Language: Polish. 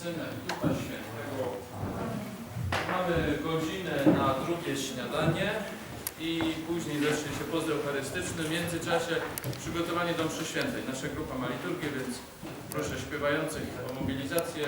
Syna i Ducha Świętego. Mamy godzinę na drugie śniadanie i później zacznie się pozdrow eucharystyczny. W międzyczasie przygotowanie do mszy świętej. Nasza grupa ma liturgię, więc proszę śpiewających o mobilizację.